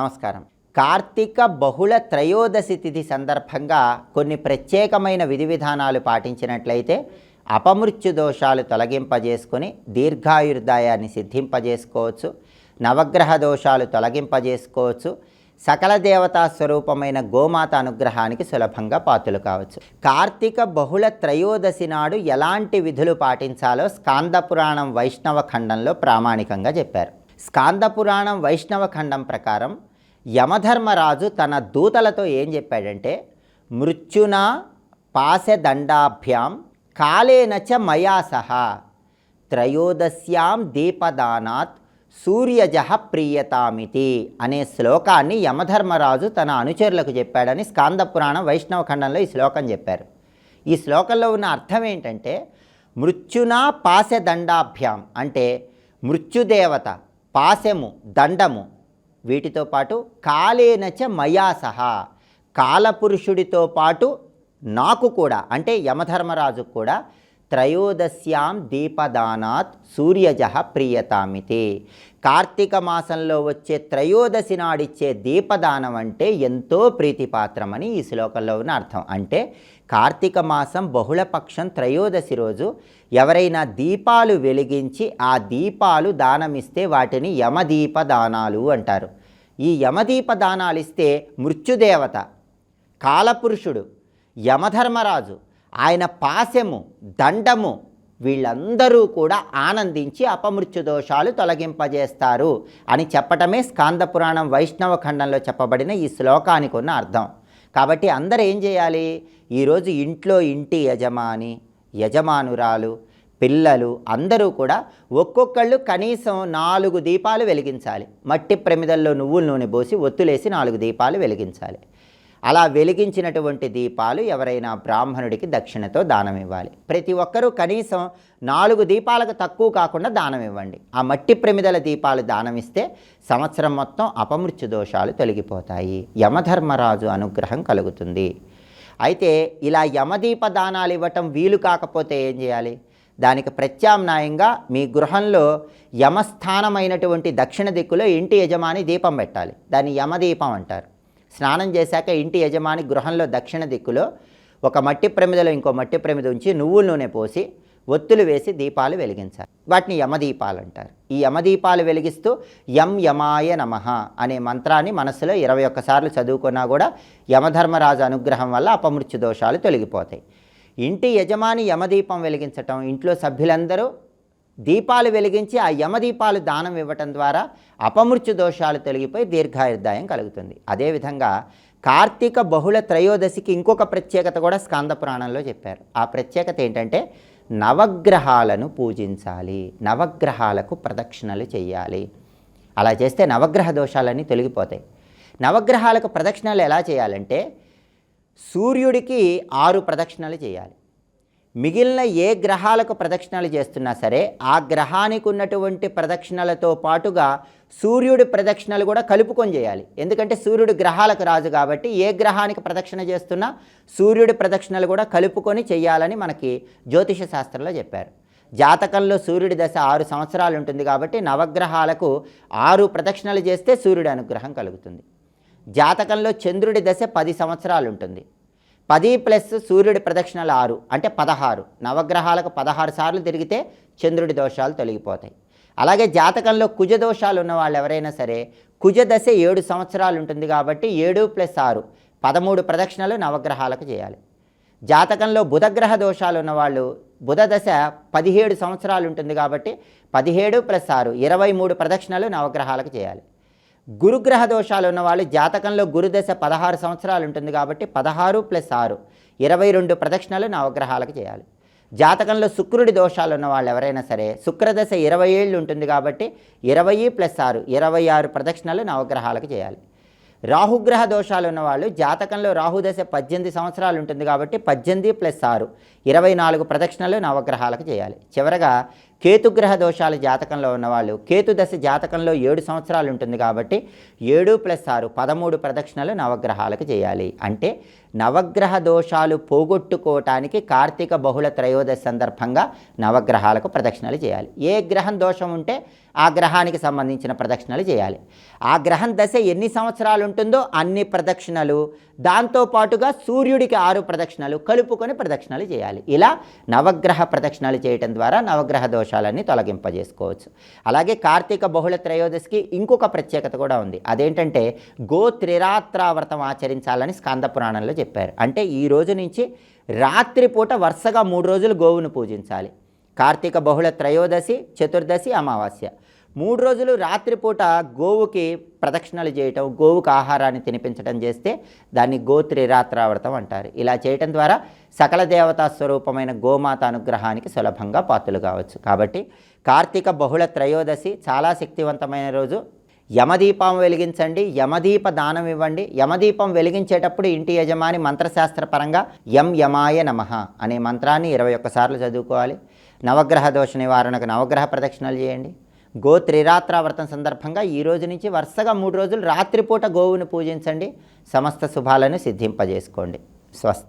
నమస్కారం. కార్తీక బహుళ త్రయోదశి తిథి సందర్భంగా కొన్ని ప్రత్యేకమైన విధి విధానాలు పాటించినట్లయితే అపమృత్యు దోషాలు తొలగింపజేసుకొని దీర్ఘాయుర్దాయాన్ని సిద్ధింపజేసుకోవచ్చు. నవగ్రహ దోషాలు తొలగింపజేసుకోవచ్చు. సకల దేవతా స్వరూపమైన గోమాత అనుగ్రహానికి సులభంగా పాత్రలు కావచ్చు. కార్తీక బహుళ త్రయోదశి నాడు ఎలాంటి విధులు పాటించాలో స్కాంద పురాణం వైష్ణవ ఖండంలో ప్రామాణికంగా చెప్పారు. స్కాంద పురాణం వైష్ణవ ఖండం ప్రకారం యమధర్మరాజు తన దూతలతో ఏం చెప్పాడంటే మృత్యున పాశదండాభ్యాం కాలేన చ మయా సహా. త్రయోదశ్యాం దీపదానాత్ సూర్యజహ ప్రియతామితి అనే శ్లోకాన్ని యమధర్మరాజు తన అనుచరులకు చెప్పాడని స్కాంద పురాణం వైష్ణవ ఖండంలో ఈ శ్లోకం చెప్పారు. ఈ శ్లోకంలో ఉన్న అర్థం ఏంటంటే మృత్యునా పాశదండాభ్యాం అంటే మృత్యుదేవత పాశము దండము వీటితో పాటు కాలేనచ మయా సహా. కాలపురుషుడితో పాటు నాకు కూడా అంటే యమధర్మరాజు కూడా త్రయోదశ్యాం దీపదానాత్ సూర్యజ ప్రియతామితి. కార్తీక మాసంలో వచ్చే త్రయోదశి నాడిచ్చే దీపదానం అంటే ఎంతో ప్రీతిపాత్రమని ఈ శ్లోకంలో ఉన్న అర్థం. అంటే కార్తీక మాసం బహుళపక్షం త్రయోదశి రోజు. ఎవరైనా దీపాలు వెలిగించి ఆ దీపాలు దానమిస్తే వాటిని యమదీప దానాలు అంటారు. ఈ యమదీప దానాలు ఇస్తే మృత్యుదేవత కాలపురుషుడు యమధర్మరాజు ఆయన పాశము దండము వీళ్ళందరూ కూడా ఆనందించి అపమృత్యు దోషాలు తొలగింపజేస్తారు అని చెప్పటమే స్కాంద పురాణం వైష్ణవ ఖండంలో చెప్పబడిన ఈ శ్లోకానికి ఉన్న అర్థం. కాబట్టి అందరూ ఏం చేయాలి? ఈరోజు ఇంట్లో ఇంటి యజమాని యజమానురాలు పిల్లలు అందరూ కూడా ఒక్కొక్కళ్ళు కనీసం నాలుగు దీపాలు వెలిగించాలి. మట్టి ప్రమిదల్లో నువ్వుల నూనె పోసి ఒత్తులేసి నాలుగు దీపాలు వెలిగించాలి. అలా వెలిగించినటువంటి దీపాలు ఎవరైనా బ్రాహ్మణుడికి దక్షిణతో దానం ఇవ్వాలి. ప్రతి ఒక్కరూ కనీసం నాలుగు దీపాలకు తక్కువ కాకుండా దానం ఇవ్వండి. ఆ మట్టి ప్రమిదల దీపాలు దానం ఇస్తే సంవత్సరం మొత్తం అపమృత్యు దోషాలు తొలగిపోతాయి. యమధర్మరాజు అనుగ్రహం కలుగుతుంది. అయితే ఇలా యమదీప దానాలు ఇవ్వటం వీలు కాకపోతే ఏం చేయాలి? దానికి ప్రత్యామ్నాయంగా మీ గృహంలో యమస్థానమైనటువంటి దక్షిణ దిక్కులో ఇంటి యజమాని దీపం పెట్టాలి. దాన్ని యమదీపం అంటారు. స్నానం చేశాక ఇంటి యజమాని గృహంలో దక్షిణ దిక్కులో ఒక మట్టి ప్రమిదలో ఇంకో మట్టి ప్రమిద ఉంచి నువ్వుల నూనె పోసి ఒత్తులు వేసి దీపాలు వెలిగించాలి. వాటిని యమదీపాలు అంటారు ఈ యమదీపాలు వెలిగిస్తూ యం యమాయ నమః అనే మంత్రాన్ని మనసులో ఇరవై ఒక్కసార్లు చదువుకున్నా కూడా యమధర్మరాజు అనుగ్రహం వల్ల అపమృత్యు దోషాలు తొలగిపోతాయి. ఇంటి యజమాని యమదీపం వెలిగించటం ఇంట్లో సభ్యులందరూ దీపాలు వెలిగించి ఆ యమదీపాలు దానం ఇవ్వటం ద్వారా అపమృత్యు దోషాలు తొలగిపోయి దీర్ఘాయుర్దాయం కలుగుతుంది. అదేవిధంగా కార్తీక బహుళ త్రయోదశికి ఇంకొక ప్రత్యేకత కూడా స్కాంద పురాణంలో చెప్పారు. ఆ ప్రత్యేకత ఏంటంటే నవగ్రహాలను పూజించాలి నవగ్రహాలకు ప్రదక్షిణలు చేయాలి అలా చేస్తే నవగ్రహ దోషాలన్నీ తొలగిపోతాయి. నవగ్రహాలకు ప్రదక్షిణలు ఎలా చేయాలంటే సూర్యుడికి ఆరు ప్రదక్షిణలు చేయాలి. మిగిలిన ఏ గ్రహాలకు ప్రదక్షిణలు చేస్తున్నా సరే ఆ గ్రహానికి ఉన్నటువంటి ప్రదక్షిణలతో పాటుగా సూర్యుడి ప్రదక్షిణలు కూడా కలుపుకొని చేయాలి. ఎందుకంటే సూర్యుడు గ్రహాలకు రాజు కాబట్టి ఏ గ్రహానికి ప్రదక్షిణ చేస్తున్నా సూర్యుడి ప్రదక్షిణలు కూడా కలుపుకొని చేయాలని మనకి జ్యోతిష శాస్త్రంలో చెప్పారు. జాతకంలో సూర్యుడి దశ ఆరు సంవత్సరాలు ఉంటుంది కాబట్టి నవగ్రహాలకు ఆరు ప్రదక్షిణలు చేస్తే సూర్యుడి అనుగ్రహం కలుగుతుంది. జాతకంలో చంద్రుడి దశ పది సంవత్సరాలు ఉంటుంది. పది ప్లస్ సూర్యుడి ప్రదక్షిణలు ఆరు అంటే పదహారు. నవగ్రహాలకు పదహారు సార్లు తిరిగితే చంద్రుడి దోషాలు తొలగిపోతాయి. అలాగే జాతకంలో కుజ దోషాలు ఉన్న వాళ్ళు ఎవరైనా సరే కుజ దశ ఏడు సంవత్సరాలు ఉంటుంది కాబట్టి ఏడు ప్లస్ ఆరు పదమూడు ప్రదక్షిణలు నవగ్రహాలకు చేయాలి. జాతకంలో బుధగ్రహ దోషాలు ఉన్నవాళ్ళు బుధ దశ పదిహేడు సంవత్సరాలు ఉంటుంది కాబట్టి పదిహేడు ప్లస్ ఆరు ఇరవై మూడు ప్రదక్షిణలు నవగ్రహాలకు చేయాలి. గురుగ్రహ దోషాలు ఉన్నవాళ్ళు జాతకంలో గురుదశ పదహారు సంవత్సరాలు ఉంటుంది కాబట్టి పదహారు ప్లస్ ఆరు ఇరవై రెండు ప్రదక్షిణలు నవగ్రహాలకు చేయాలి. జాతకంలో శుక్రుడి దోషాలు ఉన్న వాళ్ళు ఎవరైనా సరే శుక్రదశ ఇరవై ఏళ్ళు ఉంటుంది కాబట్టి ఇరవై ప్లస్ ఆరు ఇరవై ఆరు ప్రదక్షిణలు నవగ్రహాలకు చేయాలి. రాహుగ్రహ దోషాలు ఉన్నవాళ్ళు జాతకంలో రాహుదశ పద్దెనిమిది సంవత్సరాలు ఉంటుంది కాబట్టి పద్దెనిమిది ప్లస్ ఆరు ఇరవై నాలుగు ప్రదక్షిణలు నవగ్రహాలకు చేయాలి. చివరగా కేతుగ్రహ దోషాలు జాతకంలో ఉన్నవాళ్ళు కేతు దశ జాతకంలో ఏడు సంవత్సరాలు ఉంటుంది కాబట్టి ఏడు ప్లస్ ఆరు పదమూడు ప్రదక్షిణలు నవగ్రహాలకు చేయాలి. అంటే నవగ్రహ దోషాలు పోగొట్టుకోవటానికి కార్తీక బహుళ త్రయోదశి సందర్భంగా నవగ్రహాలకు ప్రదక్షిణలు చేయాలి. ఏ గ్రహం దోషం ఉంటే ఆ గ్రహానికి సంబంధించిన ప్రదక్షిణలు చేయాలి. ఆ గ్రహం దశ ఎన్ని సంవత్సరాలు ఉంటుందో అన్ని ప్రదక్షిణలు. దాంతోపాటుగా సూర్యుడికి ఆరు ప్రదక్షిణలు కలుపుకొని ప్రదక్షిణలు చేయాలి. ఇలా నవగ్రహ ప్రదక్షిణలు చేయటం ద్వారా నవగ్రహ దోషం దోషాలన్నీ తొలగింపజేసుకోవచ్చు. అలాగే కార్తీక బహుళ త్రయోదశికి ఇంకొక ప్రత్యేకత కూడా ఉంది. అదేంటంటే గో త్రిరాత్రావ్రతం ఆచరించాలని స్కంద పురాణంలో చెప్పారు. అంటే ఈ రోజు నుంచి రాత్రిపూట వరుసగా మూడు రోజులు గోవును పూజించాలి. కార్తీక బహుళ త్రయోదశి చతుర్దశి అమావాస్య. మూడు రోజులు రాత్రిపూట గోవుకి ప్రదక్షిణలు చేయటం గోవుకు ఆహారాన్ని తినిపించడం చేస్తే దాన్ని గోత్రిరాత్రావ్రతం అంటారు. ఇలా చేయటం ద్వారా సకల దేవతా స్వరూపమైన గోమాత అనుగ్రహానికి సులభంగా పాత్రలు కావచ్చు. కాబట్టి కార్తీక బహుళ త్రయోదశి చాలా శక్తివంతమైన రోజు. యమదీపం వెలిగించండి యమదీప దానం ఇవ్వండి. యమదీపం వెలిగించేటప్పుడు ఇంటి యజమాని మంత్రశాస్త్రపరంగా యం యమాయ నమః అనే మంత్రాన్ని ఇరవై ఒక్కసార్లు చదువుకోవాలి. నవగ్రహ దోష నివారణకు నవగ్రహ ప్రదక్షిణలు చేయండి. గో త్రిరాత్రావ్రతం సందర్భంగా ఈ రోజు నుంచి వరుసగా మూడు రోజులు రాత్రిపూట గోవును పూజించండి. సమస్త శుభాలను సిద్ధింపజేసుకోండి. స్వస్తి.